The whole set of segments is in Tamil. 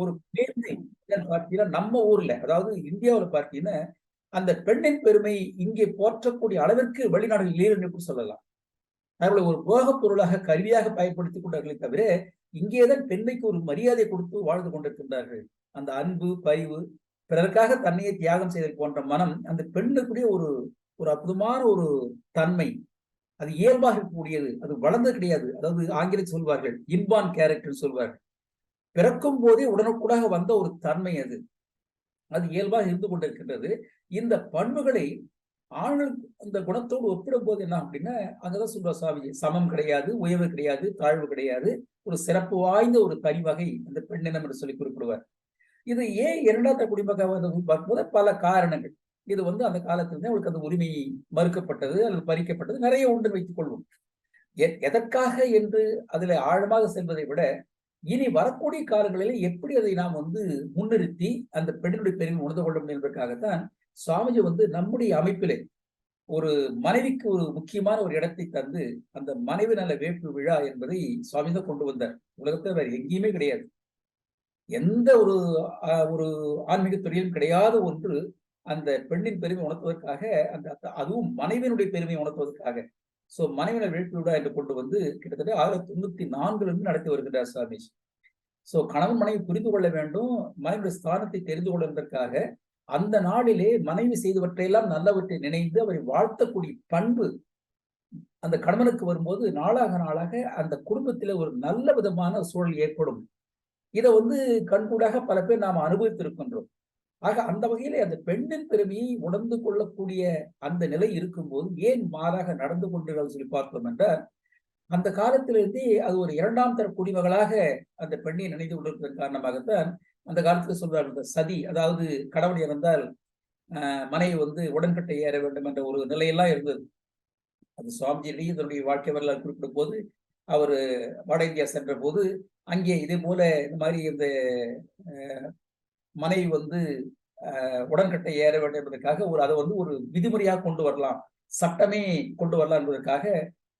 ஒரு பெருமை. பார்த்தீங்கன்னா நம்ம ஊர்ல அதாவது இந்தியாவுல பார்த்தீங்கன்னா அந்த பெண்ணின் பெருமை இங்கே போற்றக்கூடிய அளவிற்கு வெளிநாடுகள் இல்லை என்று சொல்லலாம். அவர்களை ஒரு போகப் பொருளாக கருவியாக பயன்படுத்திக் கொண்டார்களே தவிர இங்கேதான் பெண்மைக்கு ஒரு மரியாதை கொடுத்து வாழ்ந்து கொண்டிருக்கின்றார்கள். அந்த அன்பு பரிவு பிறருக்காக தன்னையை தியாகம் செய்தல் போன்ற மனம் அந்த பெண்ணுக்குரிய ஒரு ஒரு அற்புதமான ஒரு தன்மை. அது இயல்பாக இருக்கக்கூடியது. அது வளர்ந்து கிடையாது. அதாவது ஆங்கிலம் சொல்வார்கள் இன்பான் கேரக்டர் சொல்வார்கள். பிறக்கும் போதே உடனுக்குடாக வந்த ஒரு தன்மை அது. அது இயல்பாக இருந்து கொண்டிருக்கின்றது. இந்த பண்புகளை ஆண்கள் அந்த குணத்தோடு ஒப்பிடும் போது என்ன அப்படின்னா அங்கதான் சொல்ற சாமி சமம் கிடையாது உயர்வு கிடையாது தாழ்வு கிடையாது ஒரு சிறப்பு வாய்ந்த ஒரு தனி வகை அந்த பெண்ணினம் என்று சொல்லி குறிப்பிடுவார். இது ஏன் இரண்டாவது குடிமக பார்க்கும்போது பல காரணங்கள். இது வந்து அந்த காலத்திலிருந்தே அவளுக்கு அந்த உரிமை மறுக்கப்பட்டது அல்லது பறிக்கப்பட்டது நிறைய உண்டு வைத்துக் கொள்வோம். எதற்காக என்று அதுல ஆழமாக செல்வதை விட இனி வரக்கூடிய காலங்களில் எப்படி அதை நாம் வந்து முன்னிறுத்தி அந்த பெண்களுடைய பெருமை உணர்ந்து கொள்ள முடியும் என்பதற்காகத்தான் சுவாமிஜி வந்து நம்முடைய அமைப்பிலே ஒரு மனைவிக்கு ஒரு முக்கியமான ஒரு இடத்தை தந்து அந்த மனைவி நல வேட்பு விழா என்பதை சுவாமி தான் கொண்டு வந்தார். உலகத்தில் வேற எங்கேயுமே கிடையாது. எந்த ஒரு ஒரு ஆன்மீக துறையிலும் கிடையாத ஒன்று அந்த பெண்ணின் பெருமை உணர்த்துவதற்காக அந்த அதுவும் மனைவியினுடைய பெருமையை உணர்த்துவதற்காக. சோ மனைவினர் வேட்பு என்று கொண்டு வந்து கிட்டத்தட்ட ஆயிரத்தி தொண்ணூத்தி நான்குல இருந்து நடத்தி வருகிறார் சுவாமிஜி. சோ கணவன் மனைவி புரிந்து கொள்ள வேண்டும் மனைவியுடைய ஸ்தானத்தை தெரிந்து கொள்வதற்காக அந்த நாளிலே மனைவி செய்தவற்றையெல்லாம் நல்லவற்றை நினைந்து அவரை வாழ்த்தக்கூடிய பண்பு அந்த கணவனுக்கு வரும்போது நாளாக நாளாக அந்த குடும்பத்தில ஒரு நல்ல விதமான சூழல் ஏற்படும். இதை வந்து கண்கூடாக பல பேர் நாம் அனுபவித்திருக்கின்றோம். ஆக அந்த வகையிலே அந்த பெண்ணின் பெருமையை உணர்ந்து கொள்ளக்கூடிய அந்த நிலை இருக்கும்போது ஏன் மாறாக நடந்து கொண்டிருக்கிறது சொல்லி பார்த்தோம் என்றால் அந்த காலத்திலிருந்தே அது ஒரு இரண்டாம் தர குடிமகளாக அந்த பெண்ணை நினைத்து கொண்டிருப்பதன் காரணமாகத்தான் அந்த காலத்துல சொல்றார் இந்த சதி அதாவது கடவுள் இறந்தால் மனைவி வந்து உடன்கட்டை ஏற வேண்டும் என்ற ஒரு நிலையெல்லாம் இருந்தது. அது சுவாமிஜியிலேயே தன்னுடைய வாழ்க்கை வரலாறு குறிப்பிடும் போது அவர் வட இந்தியா சென்ற போது அங்கே இதே போல இந்த மாதிரி இந்த மனைவி வந்து உடன்கட்டை ஏற வேண்டும் என்பதற்காக ஒரு அதை வந்து ஒரு விதிமுறையாக கொண்டு வரலாம். சட்டமே கொண்டு வரலாம் என்பதற்காக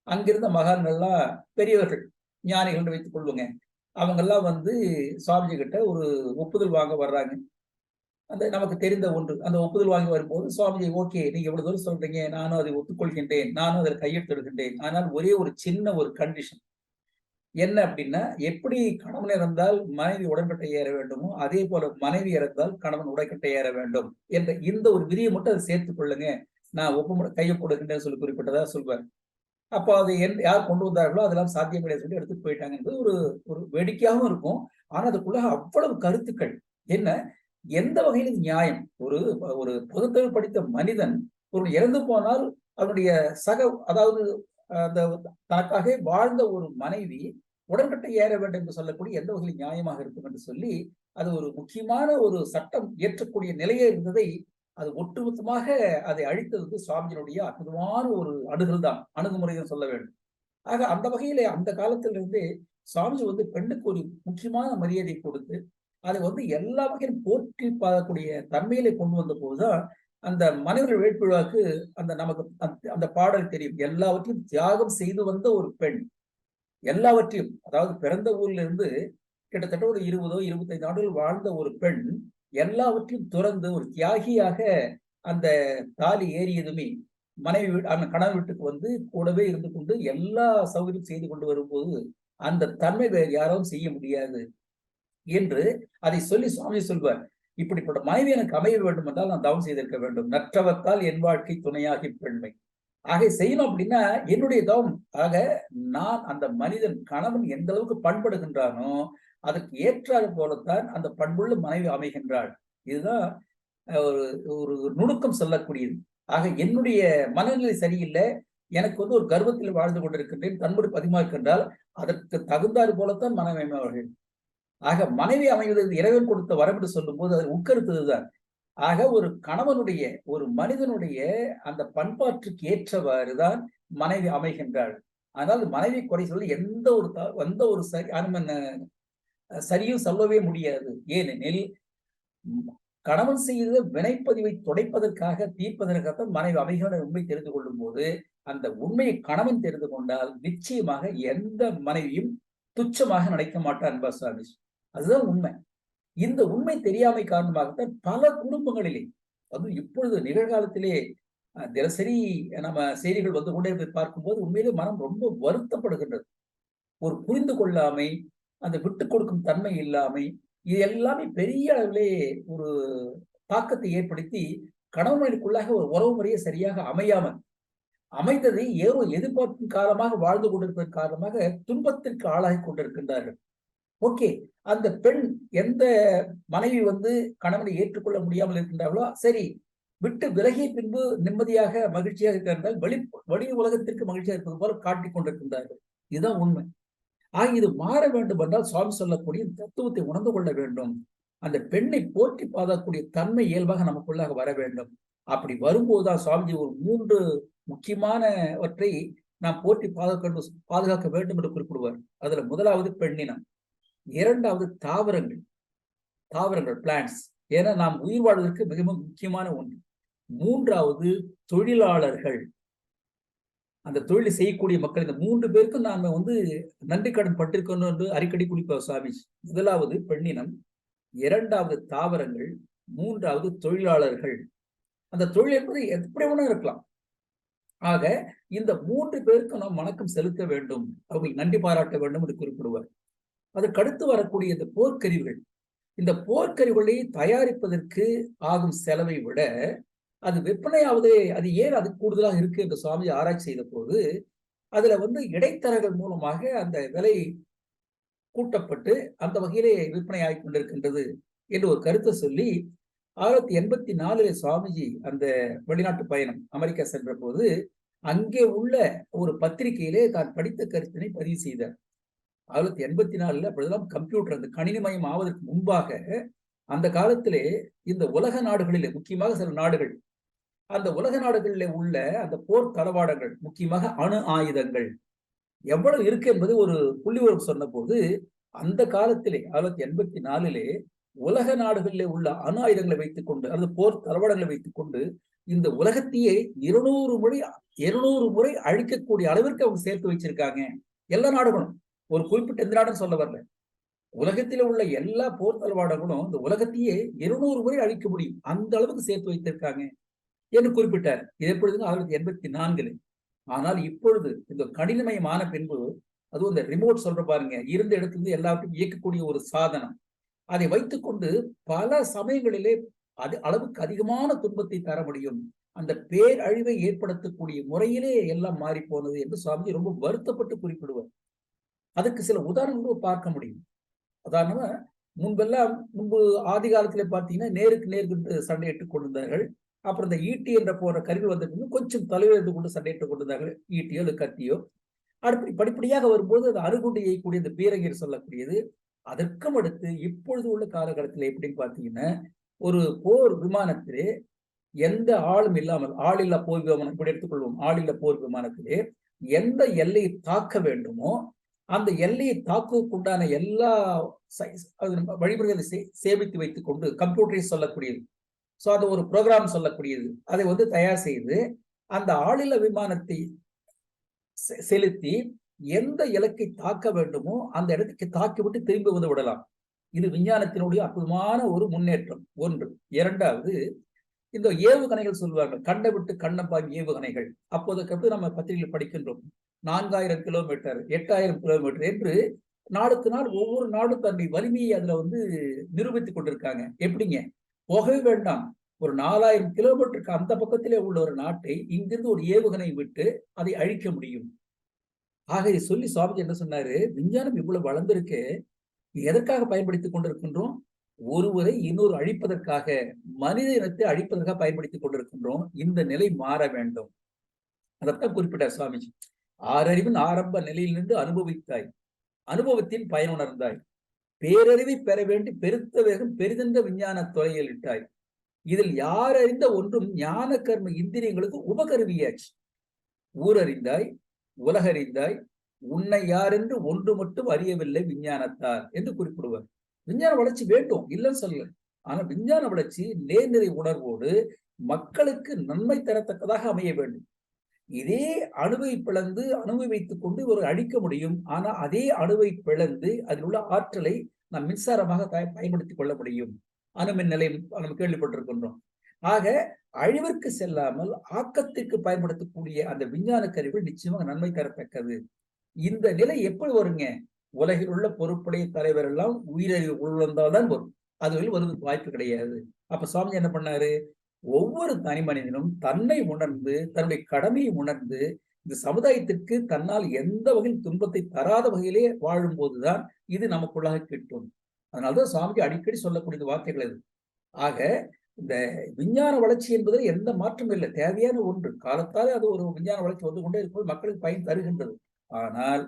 அங்கிருந்த மகான்கள்லாம் பெரியவர்கள் ஞானிகள் வைத்துக் கொள்ளுங்க அவங்கெல்லாம் வந்து சுவாமிஜி கிட்ட ஒரு ஒப்புதல் வாங்க வர்றாங்க. அந்த நமக்கு தெரிந்த ஒன்று. அந்த ஒப்புதல் வாங்கி வரும்போது சுவாமிஜி ஓகே நீங்க எவ்வளவு தூரம் சொல்றீங்க. நானும் அதை ஒத்துக்கொள்கின்றேன். நானும் அதில் கையெழுத்திடுகின்றேன். ஆனால் ஒரே ஒரு சின்ன ஒரு கண்டிஷன் என்ன அப்படின்னா எப்படி கணவன் இறந்தால் மனைவி உடன்கட்டை ஏற வேண்டுமோ அதே போல மனைவி இறந்தால் கணவன் உடைக்கட்டை ஏற வேண்டும் என்ற இந்த ஒரு விதியை மட்டும் அதை சேர்த்துக் கொள்ளுங்க. நான் ஒப்பு கையை போடுகின்றேன்னு சொல்லி குறிப்பிட்டதா சொல்வார் அப்போ அது என் யார் கொண்டு வந்தார்களோ அதெல்லாம் சாத்தியம் கிடையாது சொல்லி எடுத்துட்டு போயிட்டாங்கன்றது ஒரு ஒரு வேடிக்கையாகவும் இருக்கும். ஆனா அதுக்குள்ள அவ்வளவு கருத்துக்கள். என்ன? எந்த வகையில் நியாயம்? ஒரு ஒரு பொதுத்தொழில் படித்த மனிதன் ஒரு இறந்து போனால் அவனுடைய சக அதாவது அந்த தனக்காக வாழ்ந்த ஒரு மனைவி உடன்கட்டை ஏற வேண்டும் என்று சொல்லக்கூடிய எந்த வகையில் நியாயமாக இருக்கும் என்று சொல்லி அது ஒரு முக்கியமான ஒரு சட்டம் ஏற்றக்கூடிய நிலையே இருந்ததை அது ஒட்டுமொத்தமாக அதை அழித்தது வந்து அற்புதமான ஒரு அணுகல் தான் அணுகுமுறைன்னு சொல்ல வேண்டும். ஆக அந்த வகையிலே அந்த காலத்திலிருந்து சுவாமிஜி வந்து பெண்ணுக்கு ஒரு முக்கியமான மரியாதை கொடுத்து அதை வந்து எல்லா வகையிலும் போற்றி பார்க்கக்கூடிய தன்மையிலே கொண்டு வந்த போதுதான் அந்த மனிதர்கள் வேட்புழாக்கு அந்த நமக்கு அந்த பாடல் தெரியும். எல்லாவற்றையும் தியாகம் செய்து வந்த ஒரு பெண். எல்லாவற்றையும் அதாவது பிறந்த ஊர்ல இருந்து கிட்டத்தட்ட ஒரு இருபதோ இருபத்தைந்து ஆண்டுகள் வாழ்ந்த ஒரு பெண் எல்லாவற்றையும் துறந்து ஒரு தியாகியாக அந்த தாலி ஏறியதுமே மனைவி அந்த கணவன் வீட்டுக்கு வந்து கூடவே இருந்து கொண்டு எல்லா சௌகரியம் செய்து கொண்டு வரும்போது அந்த தன்மை வேறு யாரும் செய்ய முடியாது என்று அதை சொல்லி சுவாமி சொல்வார். இப்படிப்பட்ட மனைவி எனக்கு அமைய வேண்டும் என்றால் நான் தவம் செய்திருக்க வேண்டும். நற்றவத்தால் என் வாழ்க்கை துணையாகி பெண்மை. ஆக செய்யணும் அப்படின்னா என்னுடைய தவம். ஆக நான் அந்த மனிதன் கணவன் எந்த அளவுக்கு பண்படுகின்றானோ அதற்கு ஏற்றாறு போலத்தான் அந்த பண்புள்ள மனைவி அமைகின்றாள். இதுதான் ஒரு ஒரு நுணுக்கம் சொல்லக்கூடியது. ஆக என்னுடைய மனநிலை சரியில்லை. எனக்கு வந்து ஒரு கர்வத்தில் வாழ்ந்து கொண்டிருக்கின்றேன். தன்படு பதிமாக்கின்றால் அதற்கு தகுந்தாறு போலத்தான் மனைவி அமைவார்கள். ஆக மனைவி அமைவது இறைவன் கொடுத்த வரம்பு சொல்லும் போது அது உட்கருத்துதான் ஆக ஒரு கணவனுடைய ஒரு மனிதனுடைய அந்த பண்பாட்டுக்கு ஏற்றவாறுதான் மனைவி அமைகின்றாள். ஆனால் மனைவி குறை சொல்ல எந்த ஒரு எந்த ஒரு சரி சரியும் சொல்லவே முடியாது. ஏனெனில் கணவன் செய்த வினைப்பதிவை துடைப்பதற்காக தீர்ப்பதற்காகத்தான் மனைவி அமைகிற உண்மை தெரிந்து கொள்ளும் போது அந்த உண்மையை கணவன் தெரிந்து கொண்டால் நிச்சயமாக எந்த மனைவியும் துச்சமாக நினைக்க மாட்டான் அன்பா சுவாமி. அதுதான் உண்மை. இந்த உண்மை தெரியாமை காரணமாகத்தான் பல குடும்பங்களிலே அதுவும் இப்பொழுது நிகழ்காலத்திலே தினசரி நம்ம செய்திகள் வந்து கொண்டே பார்க்கும்போது உண்மையிலே மனம் ரொம்ப வருத்தப்படுகின்றது. ஒரு புரிந்து கொள்ளாமை அந்த விட்டு கொடுக்கும் தன்மை இல்லாமை இது எல்லாமே பெரிய அளவிலே ஒரு தாக்கத்தை ஏற்படுத்தி கணவனுக்குள்ளாக ஒரு உறவு முறையை சரியாக அமையாமல் அமைந்ததை ஏதோ எதிர்பார்க்கும் காலமாக வாழ்ந்து கொண்டிருப்பதன் காரணமாக துன்பத்திற்கு ஆளாகி கொண்டிருக்கின்றார்கள். ஓகே. அந்த பெண் எந்த மனைவி வந்து கணவனை ஏற்றுக்கொள்ள முடியாமல் இருக்கின்றார்களோ சரி விட்டு விலகிய பின்பு நிம்மதியாக மகிழ்ச்சியாக இருக்கிறார்கள் வெளி வெளி உலகத்திற்கு மகிழ்ச்சியாக இருப்பது போல காட்டிக் கொண்டிருக்கின்றார்கள். இதுதான் உண்மை. ஆக இது மாற வேண்டும் என்றால் சுவாமி சொல்லக்கூடிய தத்துவத்தை உணர்ந்து கொள்ள வேண்டும். அந்த பெண்ணை போற்றி பாதக்கூடிய தன்மை இயல்பாக நமக்குள்ளாக வர வேண்டும். அப்படி வரும்போதுதான் சுவாமிஜி ஒரு மூன்று முக்கியமானவற்றை நாம் போற்றி பாதுகாக்க பாதுகாக்க வேண்டும் என்று குறிப்பிடுவார். அதுல முதலாவது பெண்ணினம். இரண்டாவது தாவரங்கள் தாவரங்கள் பிளான்ஸ் ஏன்னா நாம் உயிர் வாழ்வதற்கு மிகவும் முக்கியமான ஒன்று. மூன்றாவது தொழிலாளர்கள். அந்த தொழிலை செய்யக்கூடிய மக்கள் இந்த மூன்று பேருக்கும் நாம வந்து நன்றி கடன் பட்டிருக்கணும் என்று அடிக்கடி குறிப்பார் சுவாமி முதலாவது பெண்ணினம் இரண்டாவது தாவரங்கள் மூன்றாவது தொழிலாளர்கள். அந்த தொழில் என்பது எப்படி ஒன்றும் இருக்கலாம். ஆக இந்த மூன்று பேருக்கு நாம் வணக்கம் செலுத்த வேண்டும். அவங்களுக்கு நன்றி பாராட்ட வேண்டும் என்று குறிப்பிடுவார். அதற்கு அடுத்து வரக்கூடிய இந்த போர்க்கருவிகள். இந்த போர்க்கருவிகளை தயாரிப்பதற்கு ஆகும் செலவை விட அது விற்பனையாவது அது ஏன் அது கூடுதலாக இருக்கு என்று சுவாமி ஆராய்ச்சி செய்த போது அதுல வந்து இடைத்தரகர்கள் மூலமாக அந்த விலை கூட்டப்பட்டு அந்த வகையிலே விற்பனை ஆகி கொண்டிருக்கின்றது என்று ஒரு கருத்தை சொல்லி ஆயிரத்தி எண்பத்தி நாலுல சுவாமிஜி அந்த வெளிநாட்டு பயணம் அமெரிக்கா சென்ற போது அங்கே உள்ள ஒரு பத்திரிகையிலே தான் படித்த கருத்தினை பதிவு செய்தார். ஆயிரத்தி எண்பத்தி நாலுல அப்படிதான் கம்ப்யூட்டர் அந்த கணினிமயம் ஆவதற்கு முன்பாக அந்த காலத்திலே இந்த உலக நாடுகளிலே முக்கியமாக சில நாடுகள் அந்த உலக நாடுகளிலே உள்ள அந்த போர் தளவாடங்கள் முக்கியமாக அணு ஆயுதங்கள் எவ்வளவு இருக்கு என்பது ஒரு புள்ளிவரம் சொன்ன போது அந்த காலத்திலே ஆயிரத்தி எண்பத்தி நாலுலே உலக நாடுகளிலே உள்ள அணு ஆயுதங்களை வைத்துக் கொண்டு அல்லது போர் தளவாடங்களை வைத்துக் கொண்டு இந்த உலகத்தையே இருநூறு முறை இருநூறு முறை அழிக்கக்கூடிய அளவிற்கு அவங்க சேர்த்து வச்சிருக்காங்க. எல்லா நாடுகளும். ஒரு குறிப்பிட்ட எந்த சொல்ல வரல. உலகத்தில் உள்ள எல்லா போர் தளவாடங்களும் இந்த உலகத்தையே இருநூறு முறை அழிக்க முடியும். அந்த அளவுக்கு சேர்த்து வைத்திருக்காங்க என்று குறிப்பிட்டார். இது எப்பொழுதுங்க? ஆயிரத்தி எண்பத்தி நான்குல. ஆனால் இப்பொழுது இந்த கடினமயமான பின்பு அதுவும் இந்த ரிமோட் சொல்ற பாருங்க இருந்த இடத்துல எல்லாத்தையும் இயக்கக்கூடிய ஒரு சாதனம். அதை வைத்துக்கொண்டு பல சமயங்களிலே அது அளவுக்கு அதிகமான துன்பத்தை தர முடியும். அந்த பேரழிவை ஏற்படுத்தக்கூடிய முறையிலே எல்லாம் மாறி போனது என்று சுவாமிஜி ரொம்ப வருத்தப்பட்டு குறிப்பிடுவார். அதுக்கு சில உதாரணங்களும் பார்க்க முடியும். உதாரணமா முன்பெல்லாம் முன்பு ஆதி காலத்துல பார்த்தீங்கன்னா நேருக்கு நேருக்கு சண்டையிட்டுக் கொண்டிருந்தார்கள். அப்புறம் இந்த ஈட்டி என்ற போற கருவி வந்ததுக்கு கொஞ்சம் தலைவெழுந்து கொண்டு சண்டையிட்டுக் கொண்டிருந்தார்கள். ஈட்டியோ இல்லை கத்தியோ. அடுத்து படிப்படியாக வரும்போது அது அருகுண்டு எய்யக்கூடிய இந்த பீரங்கீர் சொல்லக்கூடியது. அதற்கும் அடுத்து இப்பொழுது உள்ள காலகட்டத்தில் எப்படின்னு பார்த்தீங்கன்னா ஒரு போர் விமானத்திலே எந்த ஆளும் இல்லாமல் ஆளில்லா போர் விமானம் இப்படி எடுத்துக்கொள்வோம் ஆளில்லா போர் விமானத்திலே எந்த எல்லையை தாக்க வேண்டுமோ அந்த எல்லையை தாக்குவதற்குண்டான எல்லா வழிமுறைகளை சேமித்து வைத்துக் கொண்டு கம்ப்யூட்டரை சொல்லக்கூடியது. ஸோ அது ஒரு ப்ரோக்ராம் சொல்லக்கூடியது. அதை வந்து தயார் செய்து அந்த ஆளில விமானத்தை செலுத்தி எந்த இலக்கை தாக்க வேண்டுமோ அந்த இடத்துக்கு தாக்கிவிட்டு திரும்பி வந்து விடலாம். இது விஞ்ஞானத்தினுடைய அற்புதமான ஒரு முன்னேற்றம். ஒன்று. இரண்டாவது இந்த ஏவுகணைகள் சொல்லுவாங்க கண்டை விட்டு கண்ணப்பாய் ஏவுகணைகள். அப்போதுக்கு நம்ம பத்திரிகையில் படிக்கின்றோம். நான்காயிரம் கிலோமீட்டர் எட்டாயிரம் கிலோமீட்டர் என்று நாளுக்கு நாள் ஒவ்வொரு நாடும் தன்னை வலிமையை அதுல வந்து நிரூபித்துக் கொண்டிருக்காங்க. எப்படிங்க? போகவே வேண்டாம். ஒரு நாலாயிரம் கிலோமீட்டருக்கு அந்த பக்கத்திலே உள்ள ஒரு நாட்டை இங்கிருந்து ஒரு ஏவுகணை விட்டு அதை அழிக்க முடியும். ஆக இதை சொல்லி சுவாமிஜி என்ன சொன்னாரு? விஞ்ஞானம் இவ்வளவு வளர்ந்திருக்கு எதற்காக பயன்படுத்திக் கொண்டிருக்கின்றோம்? ஒருவரை இன்னொரு அழிப்பதற்காக மனித இனத்தை அழிப்பதற்காக பயன்படுத்திக் கொண்டிருக்கின்றோம். இந்த நிலை மாற வேண்டும். அதைத்தான் குறிப்பிட்டார் சுவாமிஜி. ஆறறிவின் ஆரம்ப நிலையில் நின்று அனுபவித்தாய். அனுபவத்தின் பயனுணர்ந்தாய் பேரறிவை பெற வேண்டி பெருத்த வேகம் பெரிதென்ற விஞ்ஞான துறையில் இட்டாய். இதில் யார் அறிந்த ஒன்றும் ஞான கர்ம இந்திரியங்களுக்கு உபகருவியாச்சு. ஊரறிந்தாய் உலகறிந்தாய் உன்னை யார் என்று ஒன்று மட்டும் அறியவில்லை விஞ்ஞானத்தார் என்று குறிப்பிடுவார். விஞ்ஞான வளர்ச்சி வேண்டும் இல்லைன்னு சொல்லல. ஆனா விஞ்ஞான வளர்ச்சி நேர்நிறை உணர்வோடு மக்களுக்கு நன்மை தரத்தக்கதாக அமைய வேண்டும். இதே அணுவை பிளந்து அணுவை வைத்துக் கொண்டு ஒரு அழிக்க முடியும். ஆனா அதே அணுவை பிளந்து அதில் உள்ள ஆற்றலை நாம் மின்சாரமாக பயன்படுத்திக் கொள்ள முடியும். அணுமின் நிலையம் நம்ம கேள்விப்பட்டிருக்கின்றோம். ஆக அழிவிற்கு செல்லாமல் ஆக்கத்திற்கு பயன்படுத்தக்கூடிய அந்த விஞ்ஞான கருவிகள் நிச்சயமாக நன்மை தரத்தக்கது. இந்த நிலை எப்படி வருங்க? உலகில் உள்ள பொறுப்புடைய தலைவர் எல்லாம் உயிரறிவு உள்வந்தால்தான் வரும். அதுவரையில் வருவதற்கு வாய்ப்பு கிடையாது. அப்ப சுவாமி என்ன பண்ணாரு? ஒவ்வொரு தனி மனிதனும் தன்னை உணர்ந்து தன்னுடைய கடமையை உணர்ந்து இந்த சமுதாயத்திற்கு தன்னால் எந்த வகையில் துன்பத்தை தராத வகையிலே வாழும் போதுதான் இது நமக்குள்ளாக கிட்டும். அதனால்தான் சுவாமிஜி அடிக்கடி சொல்லக்கூடிய வார்த்தைகள் அது ஆக இந்த விஞ்ஞான வளர்ச்சி என்பதில் எந்த மாற்றமும் இல்லை. தேவையான ஒன்று. காலத்தாலே அது ஒரு விஞ்ஞான வளர்ச்சி வந்து கொண்டே இருக்கும்போது மக்களுக்கு பயன் தருகின்றது. ஆனால்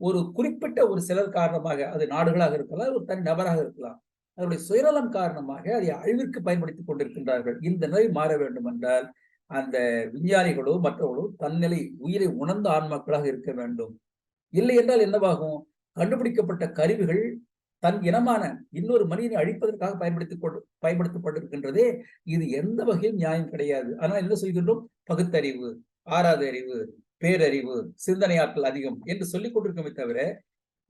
ஒரு குறிப்பிட்ட ஒரு சிலர் காரணமாக அது நாடுகளாக இருக்கலாம் ஒரு தனி நபராக இருக்கலாம். அதனுடைய சுயநலம் காரணமாக அதை அழிவிற்கு பயன்படுத்திக் கொண்டிருக்கின்றார்கள். இந்த நிலை மாற வேண்டும் என்றால் அந்த விஞ்ஞானிகளோ மற்றவர்களோ தன்னிலை உயிரை உணர்ந்த ஆன்மாக்களாக இருக்க வேண்டும். இல்லை என்றால் என்னவாகும்? கண்டுபிடிக்கப்பட்ட கருவிகள் தன் இனமான இன்னொரு மனிதனை அழிப்பதற்காக பயன்படுத்திக் கொண்டு பயன்படுத்தப்பட்டிருக்கின்றதே இது எந்த வகையில் நியாயம் கிடையாது. ஆனால் என்ன செய்கின்றோம் பகுத்தறிவு ஆறாவது அறிவு பேரறிவு சிந்தனை ஆற்றல் அதிகம் என்று சொல்லிக் கொண்டிருக்கோமே தவிர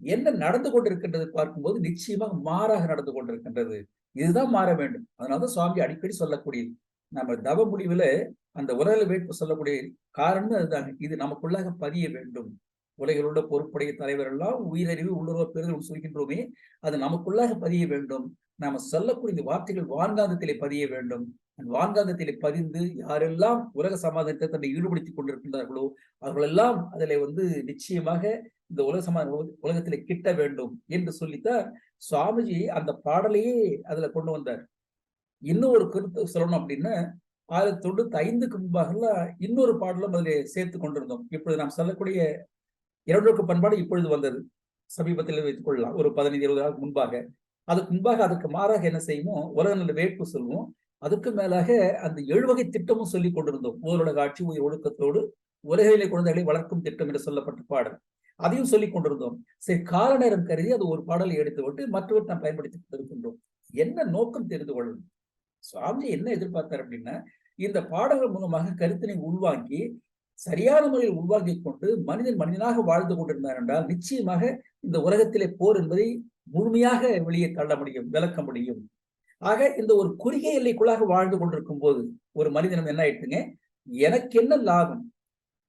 என்ன நடந்து கொண்டிருக்கின்றது பார்க்கும்போது நிச்சயமாக மாறாக நடந்து கொண்டிருக்கின்றது. இதுதான் மாற வேண்டும். அதனாலதான் சுவாமி அடிக்கடி சொல்லக்கூடியது நம்ம தவ முடிவுல அந்த உலக வேட்பு சொல்லக்கூடிய காரணம் அதுதாங்க இது நமக்குள்ளாக பதிய வேண்டும். உலகில் உள்ள பொறுப்புடைய தலைவர் எல்லாம் உயிரறிவு உள்ளுறவு பெறுதல் சொல்கின்றோமே அது நமக்குள்ளாக பதிய வேண்டும். நாம சொல்லக்கூடிய இந்த வார்த்தைகள் வான்காந்தத்திலே பதிய வேண்டும். வான்காந்தத்திலே பதிந்து யாரெல்லாம் உலக சமாதானத்தை தன்னை ஈடுபடுத்திக் கொண்டிருக்கின்றார்களோ அவர்களெல்லாம் அதில் வந்து நிச்சயமாக இந்த உலக சமாதான உலகத்திலே கிட்ட வேண்டும் என்று சொல்லித்தான் சுவாமிஜி அந்த பாடலையே அதுல கொண்டு வந்தார். இன்னும் ஒரு கருத்து சொல்லணும் அப்படின்னா ஆயிரத்தி தொண்ணூத்தி ஐந்துக்கு முன்பாக இன்னொரு பாடலும் அதில் சேர்த்து கொண்டிருந்தோம். இப்பொழுது நாம் சொல்லக்கூடிய இரண்டொருக்கு பண்பாடு இப்பொழுது வந்தது. சமீபத்தில் வைத்துக் கொள்ளலாம். ஒரு பதினைந்து இருபது நாளுக்கு முன்பாக. அதுக்கு முன்பாக அதுக்கு மாறாக என்ன செய்வோம்? உலக நல்ல வேட்பு சொல்லுவோம் அதுக்கு மேலாக அந்த எழுவகை திட்டமும் சொல்லி கொண்டிருந்தோம். ஊரடக ஆட்சி உயிர் ஒழுக்கத்தோடு உலகிலே குழந்தைகளை வளர்க்கும் திட்டம் என்று சொல்லப்பட்ட பாடல். அதையும் சொல்லிக் கொண்டிருந்தோம். சரி கால நேரம் கருதி அது ஒரு பாடலை எடுத்து விட்டு மற்றவர் நாம் பயன்படுத்தி கொண்டிருக்கின்றோம். என்ன நோக்கம் தெரிந்து கொள்ளணும்? சுவாமிஜி என்ன எதிர்பார்த்தார் அப்படின்னா இந்த பாடல்கள் மூலமாக கருத்தினை உள்வாங்கி சரியான முறையில் உள்வாங்கி கொண்டு மனிதன் மனிதனாக வாழ்ந்து கொண்டிருந்தார் என்றால் நிச்சயமாக இந்த உலகத்திலே போர் என்பதை முழுமையாக வெளியே தள்ள முடியும் விளக்க முடியும். ஆக இந்த ஒரு குறுகிய எல்லைக்குள்ளாக வாழ்ந்து கொண்டிருக்கும் போது ஒரு மனிதனம் என்ன ஆயிட்டுங்க எனக்கு என்ன லாபம்?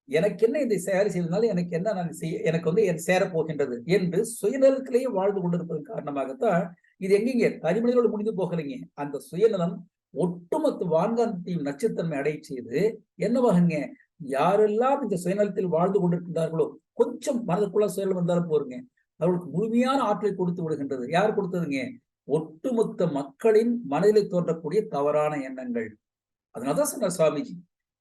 எனக்கு என்ன இதை செயல் செய்வதனால எனக்கு என்ன நான் செய்ய எனக்கு வந்து என் சேரப் போகின்றது என்று சுயநலத்திலேயே வாழ்ந்து கொண்டிருப்பதன் காரணமாகத்தான் இது எங்கீங்க? தனிமனிதோடு முடிந்து போகலைங்க. அந்த சுயநலம் ஒட்டுமொத்த வான்காந்தத்தையும் நச்சுத்தன்மை அடைய செய்து என்னவாகுங்க யாரெல்லாம் இந்த சுயநலத்தில் வாழ்ந்து கொண்டிருக்கின்றார்களோ கொஞ்சம் மனதுக்குள்ள சுயநலம் வந்தாலும் போருங்க. அவர்களுக்கு முழுமையான ஆற்றலை கொடுத்து விடுகின்றது. யார் கொடுத்ததுங்க? ஒட்டுமொத்த மக்களின் மனதில் தோன்றக்கூடிய தவறான எண்ணங்கள். அதனாலதான் சொன்னார் சுவாமிஜி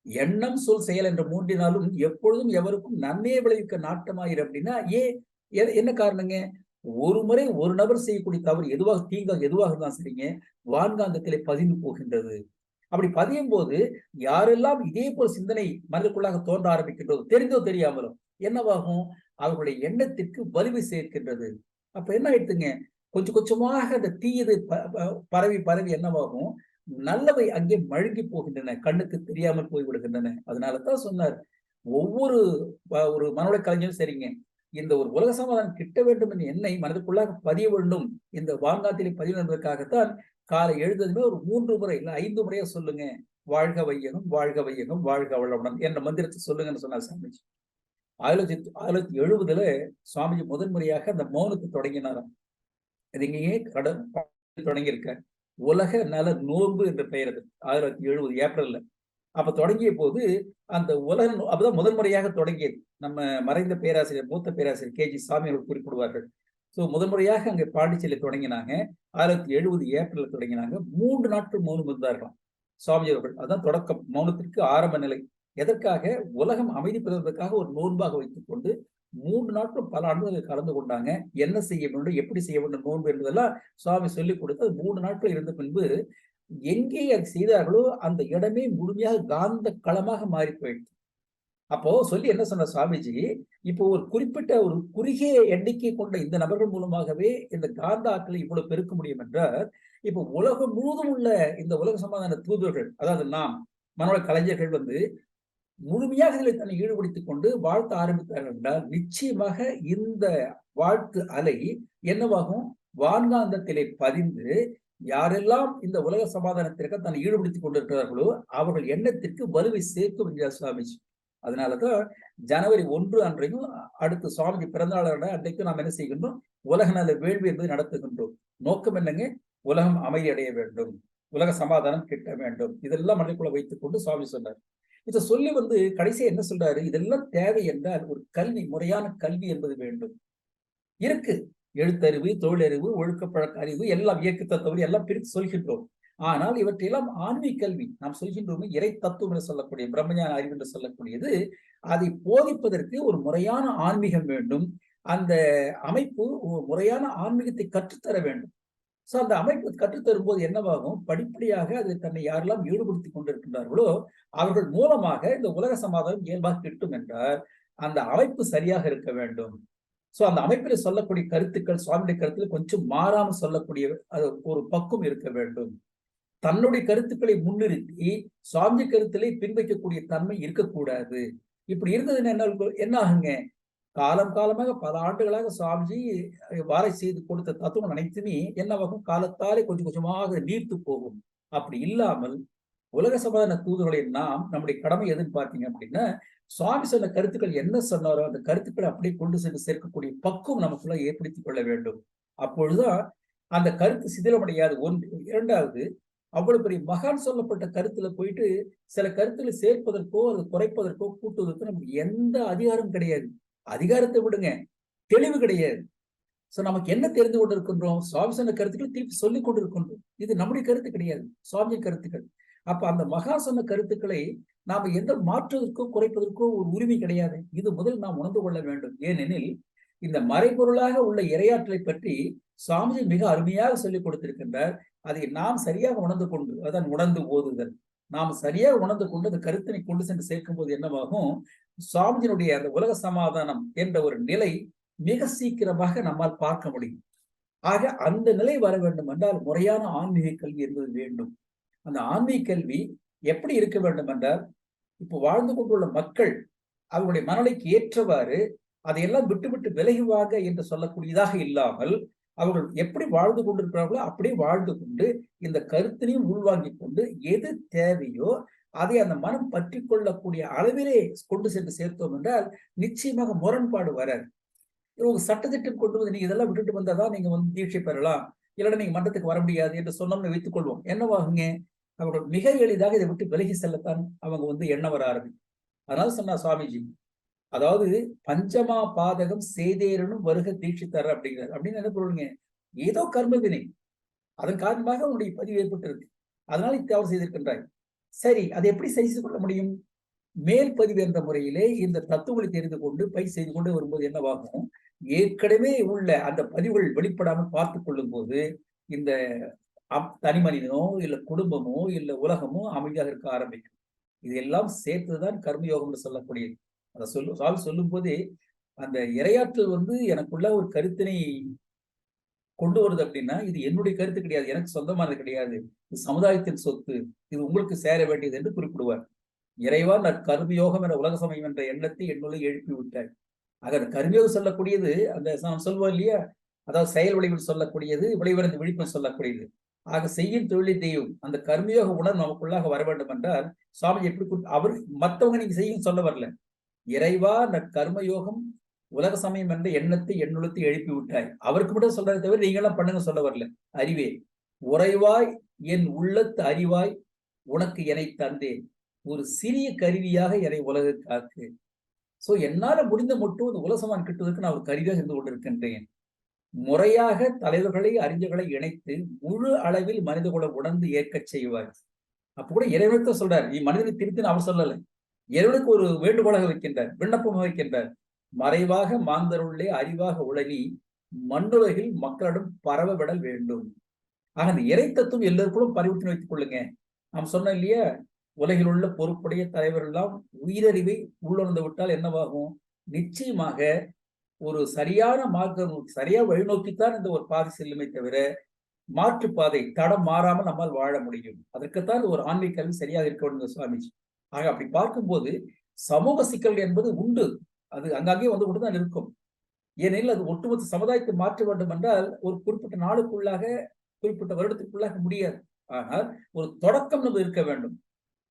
எண்ணம் சொல் செயல் என்ற மூன்றினாலும் எப்பொழுதும் எவருக்கும் நன்மையை விளைவிக்க நாட்டமாயிரு அப்படின்னா ஏ என்ன காரணங்க? ஒரு முறை ஒரு நபர் செய்யக்கூடிய தவறு எதுவாக தீங்காக எதுவாக இருந்தாலும் சரிங்க வான்காந்தத்திலே பதிந்து போகின்றது. அப்படி பதியும் போது யாரெல்லாம் இதே போல் சிந்தனை மனதிற்குள்ளாக தோன்ற ஆரம்பிக்கின்றதோ தெரிந்தோ தெரியாமலோ என்னவாகும்? அவர்களுடைய எண்ணத்திற்கு வலிமை சேர்க்கின்றது. அப்ப என்ன ஆயிடுத்துங்க கொஞ்சம் கொஞ்சமாக அந்த தீயது ப- பரவி பரவி என்னவாகும்? நல்லவை அங்கே மழுங்கி போகின்றன கண்ணுக்கு தெரியாமல் போய் விடுகின்றன அதனாலதான் சொன்னார் ஒவ்வொரு ஒரு மனோட கலைஞரும் சரிங்க இந்த ஒரு உலக சமாதானம் கிட்ட வேண்டும் என்ற எண்ணை மனதுக்குள்ளாக பதிய வேண்டும். இந்த வாங்காத்திலே பதிவு என்பதற்காகத்தான் காலை எழுந்ததுமே ஒரு மூன்று முறை இல்லை ஐந்து முறையா சொல்லுங்க வாழ்க வையகம் வாழ்க வையகம் வாழ்க வளமுடன் என்ற மந்திரத்தை சொல்லுங்கன்னு சொன்னார் சாமிஜி. ஆயிரத்தி ஆயிரத்தி எழுபதுல சுவாமிஜி முதன்முறையாக அந்த மௌனத்தை தொடங்கினாராம். இது இங்கேயே கடன் தொடங்கியிருக்கேன் உலக நல நோன்பு என்ற பெயர் அது. ஆயிரத்தி எழுபது ஏப்ரல்ல. அப்ப தொடங்கிய போது அந்த உலக அப்பதான் முதல் முறையாக தொடங்கியது. நம்ம மறைந்த பேராசிரியர் மூத்த பேராசிரியர் கே ஜி சாமி அவர்கள் குறிப்பிடுவார்கள் சோ முதன்முறையாக முறையாக அங்க பாண்டிச்சேரியில தொடங்கினாங்க. ஆயிரத்தி எழுபது ஏப்ரல்ல தொடங்கினாங்க. மூன்று நாட்கள் மௌனம் இருந்தார்களாம். சுவாமி அவர்கள். அதான் தொடக்கம். மௌனத்திற்கு ஆரம்ப நிலை. எதற்காக? உலகம் அமைதி பெறுவதற்காக ஒரு நோன்பாக வைத்துக்கொண்டு மூன்று நாட்களும் பல ஆண்டுகள் கலந்து கொண்டாங்க. என்ன செய்ய வேண்டும் எப்படி செய்ய வேண்டும் நோன்பு என்பதெல்லாம் சுவாமி சொல்லிக் கொடுத்து அது மூன்று நாட்கள் இருந்த பின்பு எங்கே அது செய்தார்களோ அந்த இடமே முழுமையாக காந்த களமாக மாறி போயிடுச்சு அப்போ சொல்லி என்ன சொன்ன சுவாமிஜி இப்போ ஒரு குறிப்பிட்ட ஒரு குறுகிய எண்ணிக்கை கொண்ட இந்த நபர்கள் மூலமாகவே இந்த காந்த ஆற்றலை இவ்வளவு பெருக்க முடியும் என்றால் இப்போ உலகம் முழுவதும் உள்ள இந்த உலக சமாதான தூதுவர்கள் அதாவது நாம் மனோட கலைஞர்கள் வந்து முழுமையாக இதில் தன்னை ஈடுபடுத்திக் கொண்டு வாழ்த்த ஆரம்பித்தார் என்றால் நிச்சயமாக இந்த வாழ்த்து அலை என்னவாகும்? வான்காந்தத்திலே பதிந்து யாரெல்லாம் இந்த உலக சமாதானத்திற்கு தன்னை ஈடுபடுத்திக் கொண்டிருக்கிறார்களோ அவர்கள் எண்ணத்திற்கு வலுவை சேர்க்கும் என்கிறார் சுவாமிஜி அதனாலதான் ஜனவரி ஒன்று அன்றையும் அடுத்து சுவாமிஜி பிறந்தநாளோட அன்றைக்கும் நாம் என்ன செய்கின்றோம்? உலக நல வேள்வி என்பது நடத்துகின்றோம். நோக்கம் என்னங்க? உலகம் அமைதி அடைய வேண்டும். உலக சமாதானம் கிட்ட வேண்டும். இதெல்லாம் மனதிற்குள்ள வைத்துக் கொண்டு சுவாமி சொன்னார். இதை சொல்லி வந்து கடைசியா என்ன சொல்றாரு? இதெல்லாம் தேவை என்றால் ஒரு கல்வி முறையான கல்வி என்பது வேண்டும். இருக்கு. எழுத்தறிவு தொழிலறிவு ஒழுக்கப்பழக்க அறிவு எல்லாம் இயக்க தத்துவம் எல்லாம் பிரித்து சொல்கின்றோம். ஆனால் இவற்றையெல்லாம் ஆன்மீக கல்வி நாம் சொல்கின்றோமே இறை தத்துவம் என்று சொல்லக்கூடிய பிரம்மஞான அறிவு என்று சொல்லக்கூடியது. அதை போதிப்பதற்கு ஒரு முறையான ஆன்மீகம் வேண்டும். அந்த அமைப்பு முறையான ஆன்மீகத்தை கற்றுத்தர வேண்டும். ஸோ அந்த அமைப்பு கற்றுத்தரும் போது என்னவாகும்? படிப்படியாக அது தன்னை யாரெல்லாம் ஈடுபடுத்தி கொண்டிருக்கின்றார்களோ அவர்கள் மூலமாக இந்த உலக சமாதானம் இயல்பாக கிட்டும் என்றால் அந்த அமைப்பு சரியாக இருக்க வேண்டும். ஸோ அந்த அமைப்பில் சொல்லக்கூடிய கருத்துக்கள் சுவாமியுடைய கருத்தில் கொஞ்சம் மாறாமல் சொல்லக்கூடிய ஒரு பக்கம் இருக்க வேண்டும். தன்னுடைய கருத்துக்களை முன்னிறுத்தி சுவாமி கருத்திலே பின்வைக்கக்கூடிய தன்மை இருக்கக்கூடாது. இப்படி இருந்ததுன்னு என்ன என்ன ஆகுங்க? காலம் காலமாக பல ஆண்டுகளாக சுவாமிஜி வாரை செய்து கொடுத்த தத்துவம் அனைத்துமே என்னவாகும்? காலத்தாலே கொஞ்சம் கொஞ்சமாக நீர்த்து போகும். அப்படி இல்லாமல் உலக சமாதான தூதர்களை நாம் நம்முடைய கடமை எதுன்னு பார்த்தீங்க அப்படின்னா சுவாமி சொன்ன கருத்துக்கள் என்ன சொன்னாரோ அந்த கருத்துக்களை அப்படியே கொண்டு சென்று சேர்க்கக்கூடிய பக்குவம் நமக்குள்ள ஏற்படுத்திக் கொள்ள வேண்டும். அப்பொழுதுதான் அந்த கருத்து சிதிலமடையாது. ஒன்று இரண்டாவது அவ்வளவு பெரிய மகான் சொல்லப்பட்ட கருத்துல போயிட்டு சில கருத்துல சேர்ப்பதற்கோ அது குறைப்பதற்கோ கூட்டுவதற்கோ நமக்கு எந்த அதிகாரம் கிடையாது. அதிகாரத்தை விடுங்க. தெளிவு கிடையாது. சோ நமக்கு என்ன தெரிந்து கொண்டு இருக்கின்றோம் சுவாமி சொன்ன கருத்துக்களை திருப்பி சொல்லிக் கொண்டு இருக்கின்றோம் இது நம்முடைய கருத்து கிடையாது. சுவாமி கருத்துக்கள். அப்ப அந்த மகா சொன்ன கருத்துக்களை நாம எந்த மாற்றுவதற்கோ குறைப்பதற்கோ ஒரு உரிமை கிடையாது. இது முதல் நாம் உணர்ந்து கொள்ள வேண்டும். ஏனெனில் இந்த மறைபொருளாக உள்ள இரையாற்றலை பற்றி சுவாமிஜி மிக அருமையாக சொல்லிக் கொடுத்திருக்கின்றார். அதை நாம் சரியாக உணர்ந்து கொண்டு அதான் உணர்ந்து ஓதுதல். நாம் சரியாக உணர்ந்து கொண்டு அந்த கருத்தினை கொண்டு சென்று சேர்க்கும் போது என்னவாகும்? சுவாமிஜினுடைய அந்த உலக சமாதானம் என்ற ஒரு நிலை மிக சீக்கிரமாக நம்மால் பார்க்க முடியும். ஆக அந்த நிலை வர வேண்டும் என்றால் முறையான ஆன்மீக கல்வி என்பது வேண்டும். அந்த ஆன்மீக கல்வி எப்படி இருக்க வேண்டும் என்றால் இப்போ வாழ்ந்து கொண்டுள்ள மக்கள் அவர்களுடைய மனநிலைக்கு ஏற்றவாறு அதையெல்லாம் விட்டு விட்டு விலகுவாங்க என்று சொல்லக்கூடியதாக இல்லாமல் அவர்கள் எப்படி வாழ்ந்து கொண்டிருக்கிறார்களோ அப்படியே வாழ்ந்து கொண்டு இந்த கருத்தினையும் உள்வாங்கி கொண்டு எது தேவையோ அதை அந்த மனம் பற்றி கொள்ளக்கூடிய அளவிலே கொண்டு சென்று சேர்த்தோம் என்றால் நிச்சயமாக முரண்பாடு வராது. உங்க சட்டத்திட்டம் கொண்டு வந்து நீங்க இதெல்லாம் விட்டுட்டு வந்தாதான் நீங்க வந்து தீட்சை பெறலாம். இல்லைன்னா நீங்க மன்றத்துக்கு வர முடியாது என்று சொன்னோம்னு வைத்துக் கொள்வோம். என்னவாகுங்க? அவர்கள் மிக எளிதாக இதை விட்டு விலகி செல்லத்தான் அவங்க வந்து எண்ண வர ஆரம்பிக்கும். அதனால சொன்னா சுவாமிஜி அதாவது பஞ்சமா பாதகம் செய்தேரனும் வருக தீட்சித்தார் அப்படிங்கிறார். அப்படின்னு என்ன பொருளுங்க? ஏதோ கர்ம வினை அதன் காரணமாக உன்னுடைய பதிவு ஏற்பட்டிருக்கு. அதனால தவறு செய்திருக்கின்றாய். சரி அதை எப்படி செய்து கொள்ள முடியும்? மேல் பதிவு என்ற முறையிலே இந்த தத்துவங்களை தெரிந்து கொண்டு பயிர் செய்து கொண்டு வரும்போது என்னவாகும்? ஏற்கனவே உள்ள அந்த பதிவுகள் வெளிப்படாமல் பார்த்து கொள்ளும் போது இந்த தனி மனிதனோ இல்ல குடும்பமோ இல்ல உலகமோ அமைதியாக இருக்க ஆரம்பிக்கும். இதெல்லாம் சேர்த்துதான் கர்மயோகம்னு சொல்லக்கூடியது. அதை சொல்லும் சால் சொல்லும் போதே அந்த இரையாற்றல் வந்து எனக்குள்ள ஒரு கருத்தினை கொண்டு வருது அப்படின்னா இது என்னுடைய கருத்து கிடையாது எனக்கு சொந்தமானது கிடையாது இது சமுதாயத்தின் சொத்து இது உங்களுக்கு சேர வேண்டியது என்று குறிப்பிடுவார். இறைவா நான் கர்மயோகம் என உலக சமயம் என்ற எண்ணத்தை என்னுள்ள எழுப்பி விட்டார் ஆக அந்த கர்மயோகம் சொல்லக்கூடியது அந்த நாம் சொல்வோம் இல்லையா? அதாவது செயல் விளைவில் சொல்லக்கூடியது விளைவிறந்து விழிப்பு சொல்லக்கூடியது. ஆக செய்யும் தொழிலை தெய்வம். அந்த கர்மயோக உணர்வு நமக்குள்ளாக வர வேண்டும் என்றால் சுவாமி எப்படி அவர் மற்றவங்க நீங்க செய்யும் சொல்ல வரல. இறைவா கர்மயோகம் உலக சமயம் என்ற எண்ணத்தை எண்ணுளத்தை எழுப்பி விட்டாய். அவருக்கு மட்டும் சொல்றதை தவிர நீங்களாம் பண்ணுங்க சொல்ல வரல. அறிவே. உறைவாய் என் உள்ளத்து அறிவாய் உனக்கு என்னை தந்தேன். ஒரு சிறிய கருவியாக என்னை உலக காக்கு சோ என்னால முடிந்த மட்டும் இந்த உலசமான் கிட்டுவதற்கு நான் ஒரு கருவியாக இருந்து கொண்டிருக்கின்றேன். முறையாக தலைவர்களை அறிஞர்களை இணைத்து முழு அளவில் மனித குலம் உணர்ந்து ஏற்க செய்வார். அப்ப கூட இறைவனத்தை சொல்றார் நீ மனிதனை திருத்தின்னு அவர் சொல்லலை. இறைவனுக்கு ஒரு வேண்டுகோளாக வைக்கின்றார் விண்ணப்பமாக வைக்கின்றார். மறைவாக மாந்தருள்ளே அறிவாக உலகி மண்ணுலகில் மக்களிடம் பரவ விடல் வேண்டும். ஆக அந்த இறை தத்துவம் பரிவர்த்தனை வைத்துக் கொள்ளுங்க. நாம் சொன்னோம் இல்லையா? உலகில் உள்ள பொறுப்புடைய தலைவர் எல்லாம் உயிரறிவை உள்ளுணர்ந்து விட்டால் என்னவாகும்? நிச்சயமாக ஒரு சரியான மார்க்கம் சரியா வழிநோக்கித்தான் இந்த ஒரு பாதை செல்லுமே தவிர மாற்றுப்பாதை தடம் மாறாமல் நம்மால் வாழ முடியும். அதற்குத்தான் ஒரு ஆன்மீக கல்வி சரியாக இருக்க வேண்டும் சுவாமிஜி ஆக அப்படி பார்க்கும்போது சமூக சிக்கல்கள் என்பது உண்டு. அது அங்கங்கே வந்து கொண்டுதான் இருக்கும். ஏனெனில் அது ஒட்டுமொத்த சமுதாயத்தை மாற்ற வேண்டும் என்றால் ஒரு குறிப்பிட்ட நாளுக்குள்ளாக குறிப்பிட்ட வருடத்துக்குள்ளாக முடியாது. ஆனால் ஒரு தொடக்கம் நம்ம இருக்க வேண்டும்.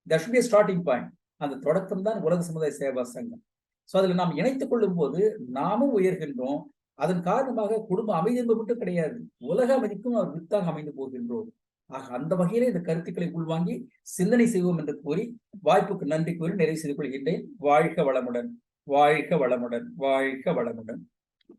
தட் பி ஸ்டார்டிங் பாயிண்ட் அந்த தொடக்கம் தான் உலக சமுதாய சேவா சங்கம். ஸோ அதில் நாம் இணைத்துக் கொள்ளும் போது நாமும் உயர்கின்றோம். அதன் காரணமாக குடும்ப அமைதி என்பது மட்டும் கிடையாது. உலக அமைதிக்கும் அவர் வித்தாக அமைந்து போகின்றோம். ஆக அந்த வகையிலே இந்த கருத்துக்களை உள்வாங்கி சிந்தனை செய்வோம் என்று கூறி வாய்ப்புக்கு நன்றி கூறி நிறைவு செய்து கொள்கின்றேன். வாழ்க வளமுடன் வாழ்க வளமுடன் வாழ்க வளமுடன்.